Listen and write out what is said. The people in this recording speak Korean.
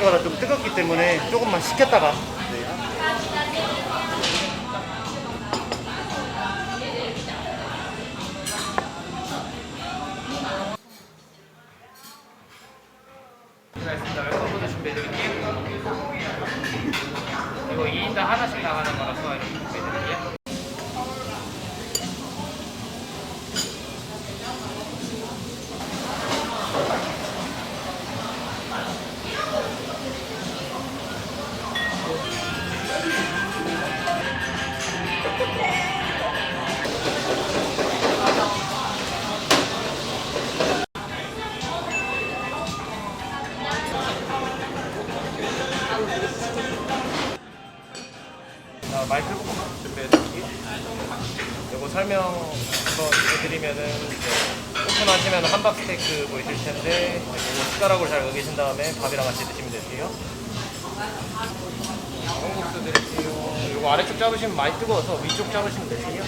거라 좀 뜨겁기 때문에 조금만 식혔다가 준비해드릴게요. 이거 2인당 하나씩 나가는 거라서 이렇게 볶음밥 준비해드릴게요. 이거 설명 한번 해드리면은 오픈하시면 함박 스테이크 보이실 텐데 이거 숟가락으로 잘 먹이신 다음에 밥이랑 같이 드시면 되세요. 전국수 드릴게요. 이거 아래쪽 잡으시면 많이 뜨거워서 위쪽 잡으시면 되세요.